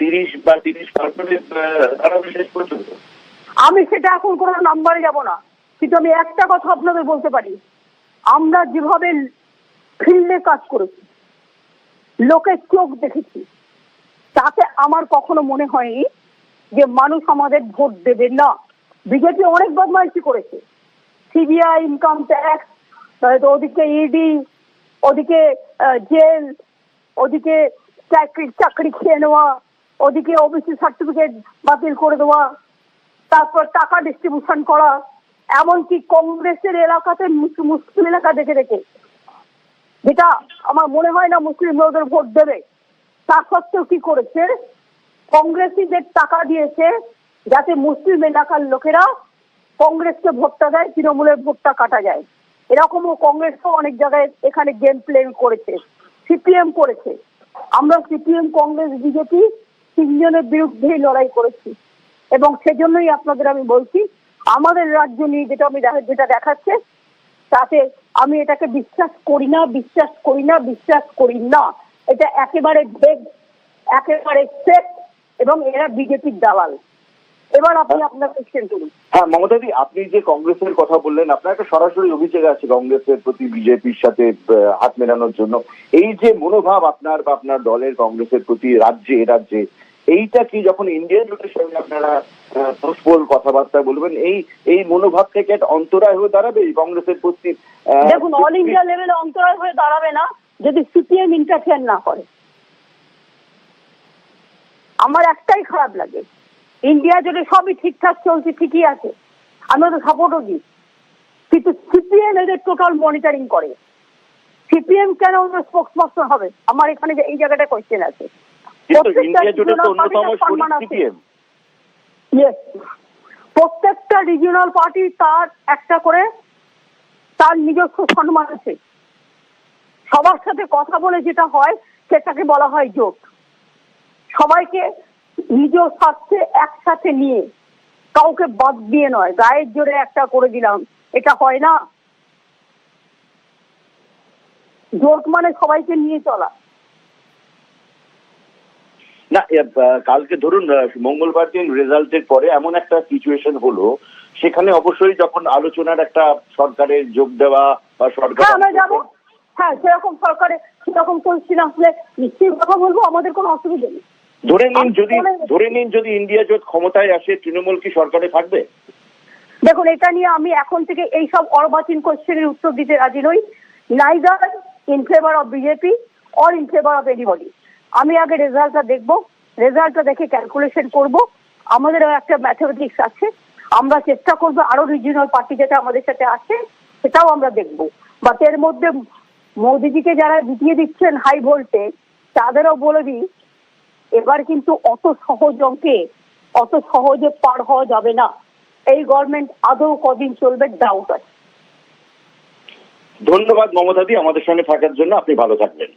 তিরিশ বা তিরিশ আমি সেটা এখন কোনো নাম্বারে যাব না, কিন্তু আমি একটা কথা আপনাদের বলতে পারি। আমরা যেভাবে ফিল্ডে কাজ করেছি লোকের চোখ দেখেছি, তাতে আমার কখনো মনে হয়নি যে মানুষ আমাদের ভোট দেবে না। বিজেপি অনেক বদমাইশি করেছে। সিবিআই, ইনকাম ট্যাক্স ওদিকে ইডি, ওদিকে জেল, ওদিকে চাকরি চাকরি খেয়ে নেওয়া, ওদিকে ওবিসি সার্টিফিকেট বাতিল করে দেওয়া, তারপর টাকা ডিস্ট্রিবিউশন করা, এমনকি কংগ্রেসের এলাকাতে মুসলিম এলাকা দেখে দেখে, যেটা আমার মনে হয় না মুসলিম লোকদের ভোট দেবে, তা সত্ত্বেও কি করেছে? কংগ্রেসিদের টাকা দিয়েছে, যাতে মুসলিম এলাকার লোকেরা কংগ্রেসকে ভোটটা দেয়, তৃণমূলের ভোটটা কাটা যায়। এরকমও কংগ্রেসও অনেক জায়গায় এখানে গেম প্লে করেছে সিপিএম করেছে। আমরা সিপিএম, কংগ্রেস, বিজেপি তিনজনের বিরুদ্ধেই লড়াই করেছি। এবং সেজন্যই আপনাদের আমি বলছি, আমাদের রাজ্য নিয়ে যেটা আমি দেখা- যেটা দেখাচ্ছে, তাতে আমি এটাকে বিশ্বাস করি না, বিশ্বাস করি না, বিশ্বাস করি না। এটা একেবারে বেগ একেবারে সেফ এবং এরা বিজেপির দালাল। এবার আপনি আপনার কোশ্চেন করুন। হ্যাঁ মমতাদি আপনি যে কংগ্রেসের কথা বললেন আপনার একটা সরাসরি অভিযোগ আছে কংগ্রেসের প্রতি বিজেপির সাথে হাত মেলানোর জন্য। এই যে মনোভাব আপনার বা আপনার দলের কংগ্রেসের প্রতি রাজ্যে রাজ্যে এইটা কি যখন ইন্ডিয়ান জোটের সঙ্গে আপনারা পোস্টপোল কথাবার্তা বলবেন এই এই মনোভাব থেকে একটা অন্তরায় হয়ে দাঁড়াবে এই কংগ্রেসের প্রতি দেখুন অল ইন্ডিয়া লেভেলে অন্তরায় হয়ে দাঁড়াবে না যদি সিপিএম ইন্টারফেয়ার না করে। আমার একটাই খারাপ লাগে। ইন্ডিয়া জুড়ে সবই ঠিকঠাক চলছে ঠিকই আছে। আমি তো সাপোর্টও দিই। কিন্তু সিপিএম এদের টোটাল মনিটরিং করে। সিপিএম কেন ওদের স্পোক্স পার্সন হবে? আমার এখানে যে এই জায়গাটা কোয়েশ্চেন আছে. প্রত্যেকটা রিজিওনাল পার্টি তার একটা করে তার নিজস্ব সম্মান আছে। সবার সাথে কথা বলে যেটা হয় সেটাকে বলা হয় জোট। সবাইকে নিজ স্বার্থে একসাথে নিয়ে কাউকে বাদ দিয়ে নয় গায়ের জোরে একটা করে দিলাম এটা হয় না। জোট মানে সবাইকে নিয়ে চলা। না কালকে ধরুন মঙ্গলবার দিন রেজাল্টের পরে এমন একটা সিচুয়েশন হলো সেখানে অবশ্যই যখন আলোচনার একটা সরকারের যোগ দেওয়া বা সরকার হ্যাঁ আমরা যাব। হ্যাঁ সেরকম সরকারে সেরকম পরিস্থিতি আসলে নিশ্চয়ই কথা বলব আমাদের কোনো অসুবিধা নেই। ধরে নিন যদি ধরে নিন যদি ইন্ডিয়া জোট ক্ষমতায় আসে তৃণমূল কি সরকারে থাকবে? দেখুন এটা নিয়ে আমি এখন থেকে এই সব অর্বাচীন কোশ্চেনের উত্তর দিতে রাজি নই। Neither in favour of BJP or in favour of anybody আমি আগে রেজাল্টটা দেখব। রেজাল্টটা দেখে ক্যালকুলেশন করব। আমাদেরও একটা ম্যাথমেটিক্স আছে। আমরা চেষ্টা করব আরও রিজিওনাল পার্টি যেটা আমাদের সাথে আছে সেটাও আমরা দেখব। বাট এর মধ্যে মোদিজিকে যারা জিতিয়ে দিচ্ছেন হাই ভোল্টে তাদেরও বলে দিই এবার কিন্তু অত সহজ অঙ্কে, অত সহজে পার হওয়া যাবে না। এই গভর্নমেন্ট আদৌ কদিন চলবে ডাউট আছে। ধন্যবাদ মমতাদি আমাদের সঙ্গে থাকার জন্য। আপনি ভালো থাকবেন।